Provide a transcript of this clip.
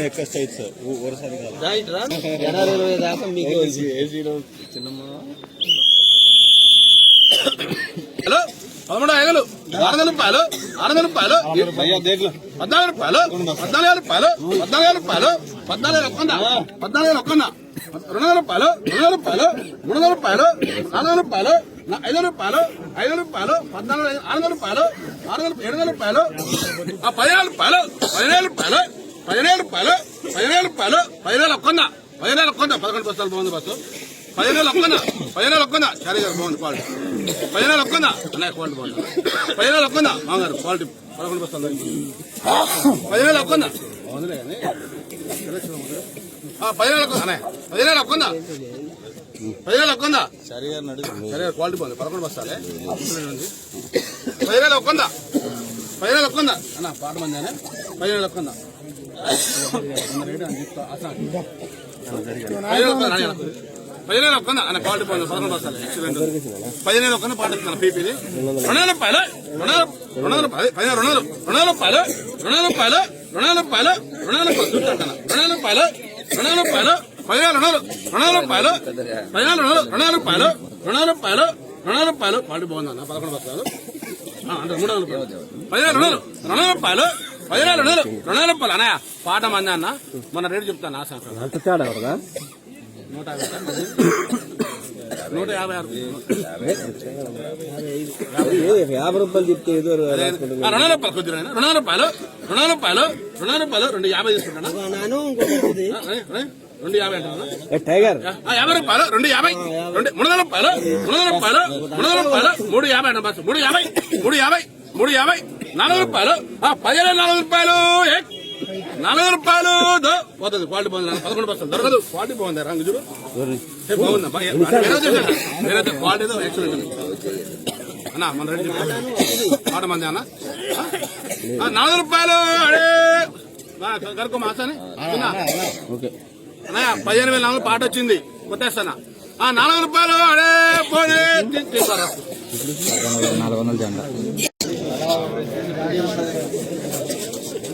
ఎక్కడ size sir వరుసది కాదు right రా జనాలు ఇరవై దాకా మీకు హలో పదమూడు ఐదులు ఆరు రూపాయలు ఆరు వందల రూపాయలు పద్నాలుగు రూపాయలు పద్నాలుగు రూపాయలు పద్నాలుగు రూపాయలు పద్నాలుగు వేల ఒక్కంద పద్నాలుగు వేల ఒక్కంద రెండు వందల రూపాయలు రెండు వందల రూపాయలు మూడు వందల రూపాయలు నాలుగు రూపాయలు. ఐదు వందల రూపాయలు ఐదు వందల రూపాయలు పద్నాలుగు ఐదు- ఆరు వందల రూపాయలు ఆరు వందల ఏడు వందల రూపాయలు ఆ పదివేల రూపాయలు పదివేల రూపాయలు పదివేల రూపాయలు పదివేల రూపాయలు పదివేల ఒక్కందా పదివేల ఒక్కంద పదకొండు బస్సులు బాగుంది బస్సు. పదివేల ఒక్కంద పదివేల ఒక్కంద సరే గారు బాగుంది క్వాలిటీ పదివేల ఒక్కంద అన్నయ్య క్వాలిటీ బాగుంది పదివేల ఒక్కందా మామగారు క్వాలిటీ పదకొండు బస్సులు పదివేల ఒక్కంద బాగుందిలే కానీ. ఆ, పదివేల అన్నయ్య పదివేల ఒక్కంద పదివేల ఒక్కంద సరే సరే క్వాలిటీ బాగుంది. పదకొండు బస్తాలే? ఉంది. పదివేల ఒక్కంద ఒక్కంద అన్న పాట మంది పదివేల ఒక్కంద. పదివేల ఒక్కంద అన్న క్వాలిటీ బాగుంది. పదకొండు బస్తాలే. ఎక్సలెంట్. పదిహేను ఒక్కంద పాట ఇస్తున్నాను పీపీని. రెండు రూపాయలు? రెండు రూపాయలు? పదిహేను రెండు రెండు రూపాయలు? రెండు రూపాయలు? రెండు రూపాయలు? రెండు రూపాయలు? రెండు రూపాయలు? రెండు రూపాయలు? పదివేల రెండు వందల రూపాయలు పదివేల రెండు వందల రూపాయలు రెండు వందల రూపాయలు రెండు వందల రూపాయలు. క్వాలిటీ బాగుంది అన్న పదకొండు ఆ, అంటే మూడు వందల పదివేల రెండు వందల రూపాయలు పదివేల రెండు వందల రూపాయలు. అన్నయ్య పాట మంది అన్న మన రేటు చెప్తాను ఆ సంవత్సరం అంత తేడా నూట. నూట యాభై ఆరు. యాభై రూపాయలు చెప్తే ఏదో వందల రూపాయలు కొద్దిగా రెండు వందల రూపాయలు రెండు వందల రూపాయలు రెండు రూపాయలు రెండు యాభై తీసుకుంటాను? రెండు యాభై టైగర్. యాభై రూపాయలు రెండు యాభై. రెండు మూడు వందల రూపాయలు మూడు వందల రూపాయలు మూడు వందల రూపాయలు మూడు యాభై అన్న బస్సు మూడు యాభై మూడు యాభై మూడు యాభై. నాలుగు రూపాయలు ఆ పదిహేను నాలుగు రూపాయలు నాలుగు రూపాయలు. పోతుంది క్వాలిటీ బాగుంది. పదకొండు బస్సులు దొరకదు క్వాలిటీ బాగుంది రంగు చూడు. బాగుందా క్వాలిటీ ఎక్సలెంట్. అన్న మన రెడ్డి మాట మంది అన్న. నాలుగు రూపాయలు అడే కనుకో మాసాని ఓకే. అన్నయ్య పదిహేను వేల నాలుగు పాట వచ్చింది. కొట్టేస్తానా. ఆ నాలుగు రూపాయలు అడే పోనీ. నాలుగు వందల జెండా.